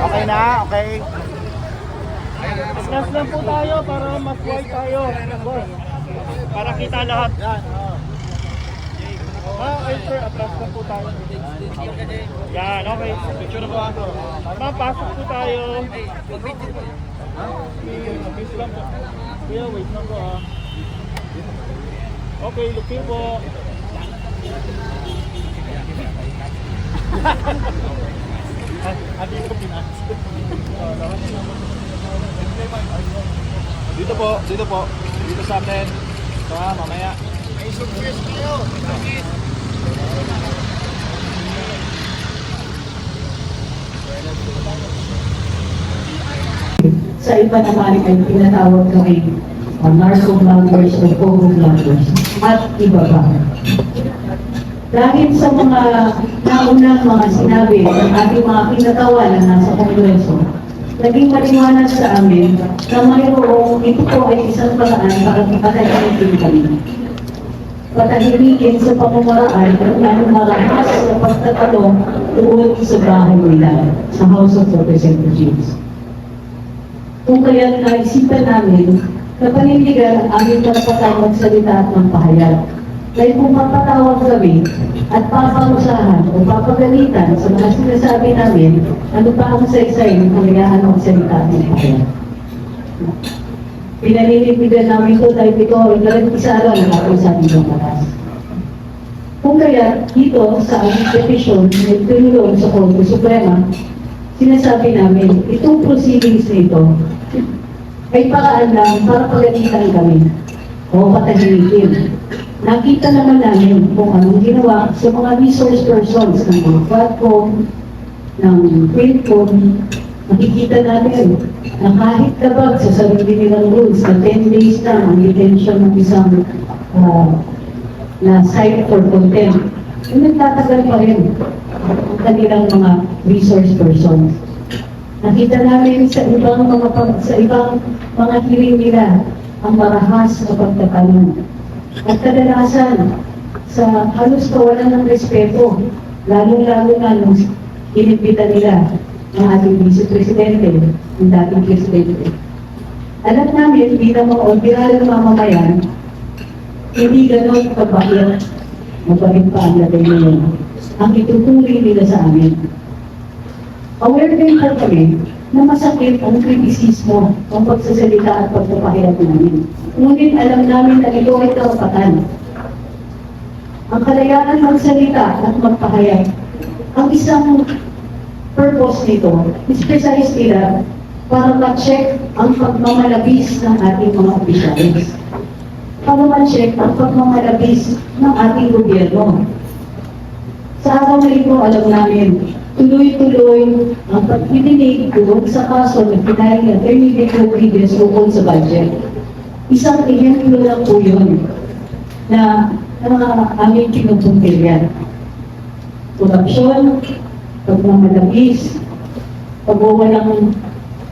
Okay na, okay. Discuss lang po tayo para wide tayo. Para kita lahat. Yan, oh. Ah, okay sir, atras lang po tayo. Yan, okay. Picture na po ako. Ma'am, pasok po tayo. Miss lang po. Kuya, wait lang po ah. Okay, looking po. Ah, ah, dito pinas. Dito po, dito po. Dito sa atin. Ito ha, mamaya. Sa iba naman ay tinatawag kami uh, narco vloggers o photo vloggers at iba pa. Dahil sa mga naunang mga sinabi ng ating mga pinatawa na nasa Kongreso, naging maliwanag sa amin na mayroong ito po ay isang paraan para patahimikin kami. Patahimikin sa pamamaraan ng anong marahas sa pagtatanong tungkol sa bahay nila sa House of Representatives. Kung kaya naisipan namin na panindigan ang aming karapatang magsalita at ng pahayag. Dahil kung papatawag kami at paparusahan o papagalitan sa mga sinasabi namin, ano pa ang saysay ng kanilaan ng salita ng pahayag. Pinaninipigan namin ito dahil ito ay nalagpisara ng ating sabi ng batas. Kung kaya dito sa aming petisyon na tinulong sa Korte Suprema, sinasabi namin, itong proceedings nito ay paraan lang para pagalitan kami o patahimikin. Nakita naman namin kung anong ginawa sa mga resource persons ng mga Quadcom, ng Quilcom, nakikita natin na kahit kabag sa sarili nilang rules na 10 days lang ang detention ng isang ah, na site for contempt, yung nagtatagal pa rin ang kanilang mga resource persons. Nakita namin sa ibang mga sa ibang mga hearing nila ang marahas na pagtatanong. At kadalasan, sa halos kawalan ng respeto, lalong-lalo na nung inimbita nila ang ating Vice Presidente, ang dating Presidente. Alam namin, bilang mga ordinaryong mamamayan, hindi ganon kabait, mabait pa ang lagay ngayon, ang itutuloy nila sa amin. Aware din po kami na masakit ang kritisismo ang pagsasalita at pagpapahirap namin. Ngunit alam namin na ito ay karapatan. Ang kalayaan magsalita at magpahayag, ang isang purpose nito is precisely that para ma-check ang pagmamalabis ng ating mga opisyalis. Para ma-check ang pagmamalabis ng ating gobyerno. Sa araw na ito, alam namin, tuloy-tuloy ang pagdidinig doon sa kaso na pinayang ni Atty. Vic Rodriguez tungkol sa budget. Isang ehemplo lang po yun na na mga aming pinupuntiryan. Korupsyon, pagmamalabis, pagwawalang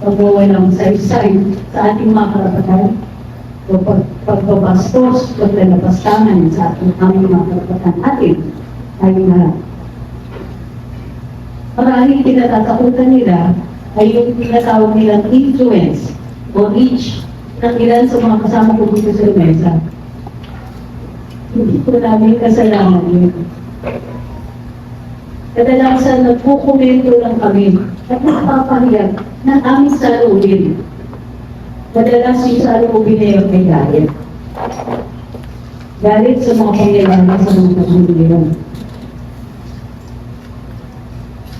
pagwawalang saysay sa ating mga karapatan, o pag, pagbabastos, paglalapastangan sa ating aming mga karapatan atin ay na maraming kinatatakutan nila ay yung tinatawag nilang influence o reach ng ilan sa mga kasama ko dito sa mesa. Hindi ko namin kasalanan yun. Kadalasan nagkukomento lang kami at nagpapahiyag ng aming salubin. Madalas yung salubin na yun may galit. Galit sa mga pangyayari sa mga pagbubuliran.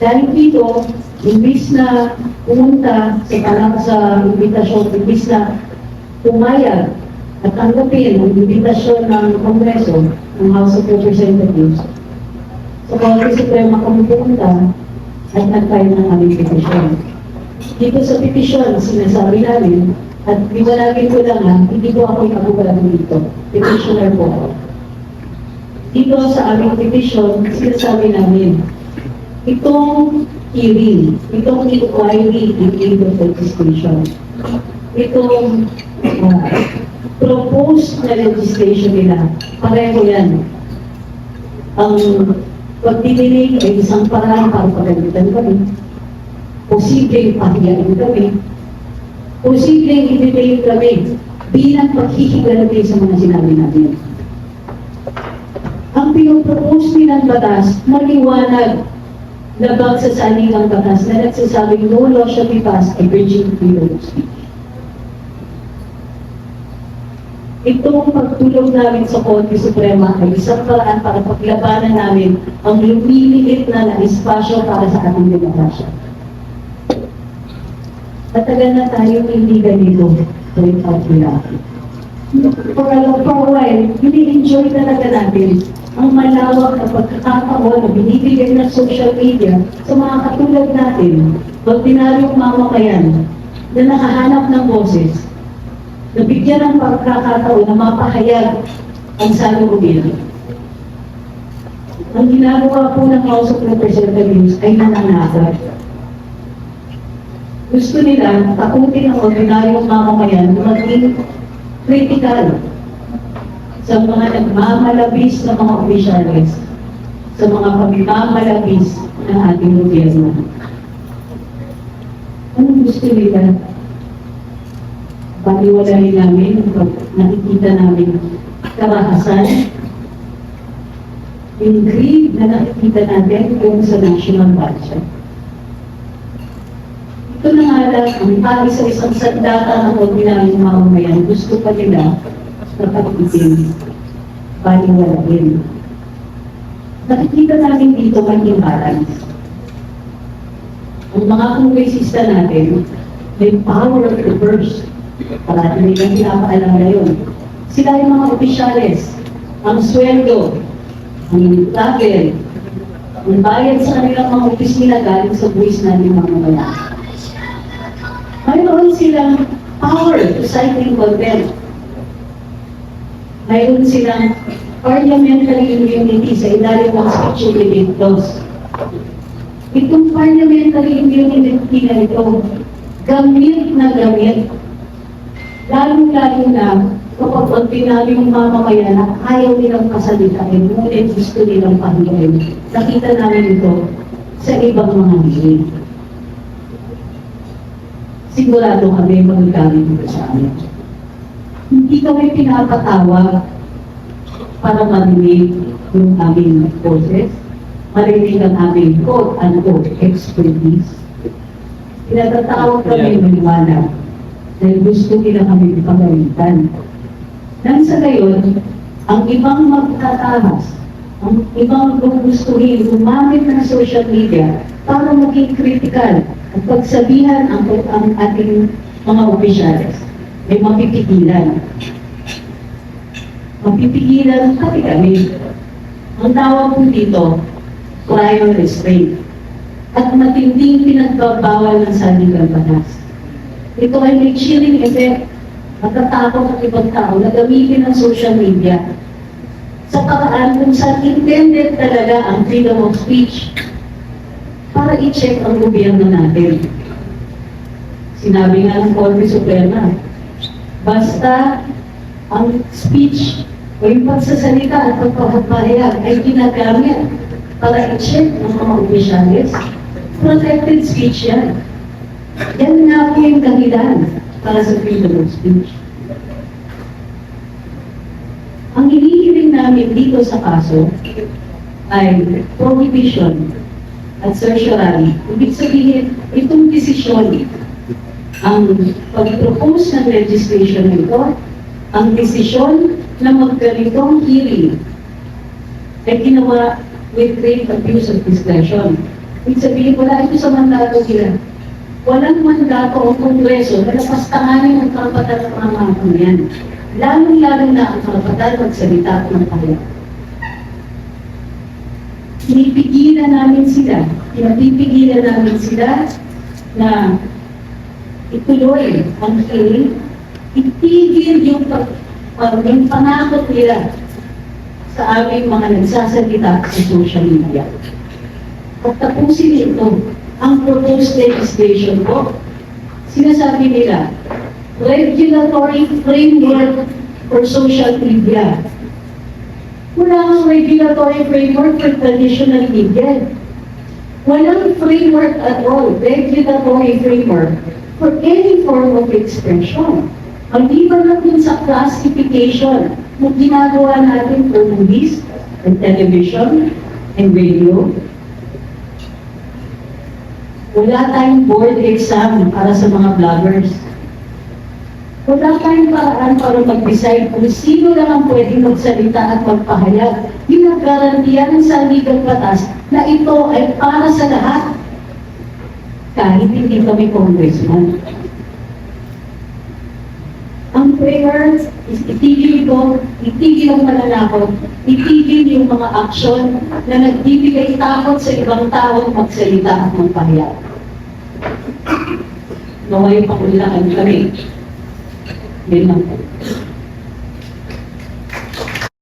Dahil dito, imbis na pumunta sa tanang sa imbitasyon, imbis na pumayag at tanggapin ang imbitasyon ng Kongreso, ng House of Representatives, sa Korte Suprema kami pumunta at nag-file ng aming petisyon. Dito sa petisyon, sinasabi namin, at liwanagin ko lang ha, hindi ko ako ikabugado dito. Petitioner po ako. Dito sa aming petisyon, sinasabi namin, itong hearing, itong inquiry in aid of legislation, itong uh, proposed na legislation nila, pareho yan. Ang pagdidinig ay isang paraan para pagalitan kami. Posibleng pahiyain kami, posibleng i-debate kami bilang paghihigalagay sa mga sinabi natin. Ang pinopropose nilang batas, maliwanag na bagsasaling ang batas na nagsasabing no law shall be passed abridging freedom of speech. Itong pagtulong namin sa Korte Suprema ay isang paraan para paglabanan namin ang lumiliit na na espasyo para sa ating demokrasya. Matagal na tayo hindi ganito out nila. For a, for a while, ini-enjoy talaga natin ang malawak na pagkakataon na binibigay ng social media sa mga katulad natin, ordinaryong mamamayan na nakahanap ng boses na bigyan ng pagkakataon na mapahayag ang salubungin. Ang ginagawa po ng House of Representatives ay nananakot. Gusto nila takutin ang ordinaryong mamamayan na maging critical sa mga nagmamalabis na mga opisyalis, sa mga pagmamalabis ng ating gobyerno. Anong gusto nila? Paniwalain namin pag nakikita namin karahasan, yung greed na nakikita natin kung sa national budget. Ito na nga lang, ang tali sa isang sandata ng ordinaryong mamamayan, gusto pa nila na pag-itin, paniwalain. Nakikita namin dito may imbalance. Ang mga kongresista natin, may power of the purse. Parati nilang pinapaalam na yun. Sila yung mga opisyales, ang sweldo, ang tabel, ang bayad sa kanilang mga opisina galing sa buwis natin mga mamamayan. Mayroon silang power to cite in contempt. Mayroon silang parliamentary immunity sa ilalim ng speech immunity laws. Itong parliamentary immunity na ito, gamit na gamit. Lalong-lalo na kapag ordinary yung mamamayan na ayaw nilang pasalitain, ngunit gusto nilang pahigayin. Nakita namin ito sa ibang mga hiling sigurado kami magagamit ito sa amin. Hindi kami pinapatawag para marinig yung aming boses, marinig ang aming quote-unquote expertise. Pinatatawag kami maniwala dahil gusto nila kami ipagalitan. Nang sa gayon, ang ibang magtatahas, ang ibang gugustuhin, gumamit ng social media para maging critical at pagsabihan ang, ang ating mga opisyalis ay mapipigilan. Mapipigilan pati kami. Ang tawag po dito, prior restraint. At matinding pinagbabawal ng saligang batas. Ito ay may chilling effect. Matatakot ang ibang tao na gamitin ang social media sa paraan kung saan intended talaga ang freedom of speech para i-check ang gobyerno natin. Sinabi nga ng Korte Suprema, basta ang speech o yung pagsasalita at pagpapahayag ay ginagamit para i-check ng mga opisyalis, protected speech yan. Yan nga po yung dahilan para sa freedom of speech. Ang hinihiling namin dito sa kaso ay prohibition at certiorari. Ibig sabihin, itong desisyon, ang pag-propose ng legislation nito, ang desisyon na magganitong hearing ay ginawa with great abuse of discretion. Ibig sabihin, wala ito sa mandato nila. Walang mandato o kongreso na napastanganin ang karapatan ng mga mamamayan. Lalong-lalo na ang karapatan magsalita ng pahayag pinipigilan namin sila, pinapipigilan namin sila na ituloy ang hearing, itigil yung, uh, yung panakot nila sa aming mga nagsasalita sa social media. At tapusin ito, ang proposed legislation po, sinasabi nila, regulatory framework for social media wala kang regulatory framework for traditional media. Walang framework at all, regulatory framework for any form of expression. Maliban lang din sa classification na ginagawa natin for movies and television and radio. Wala tayong board exam para sa mga vloggers. Wala tayong paraan para mag-decide kung sino lang ang pwedeng magsalita at magpahayag. Yung nagkarantiyan sa legal batas na ito ay para sa lahat. Kahit hindi kami congressman. Ang prayer is itigil ito, itigil ang mananakot, itigil yung mga aksyon na nagbibigay takot sa ibang tao magsalita at magpahayag. Naway pangulaan kami. Yun lang po.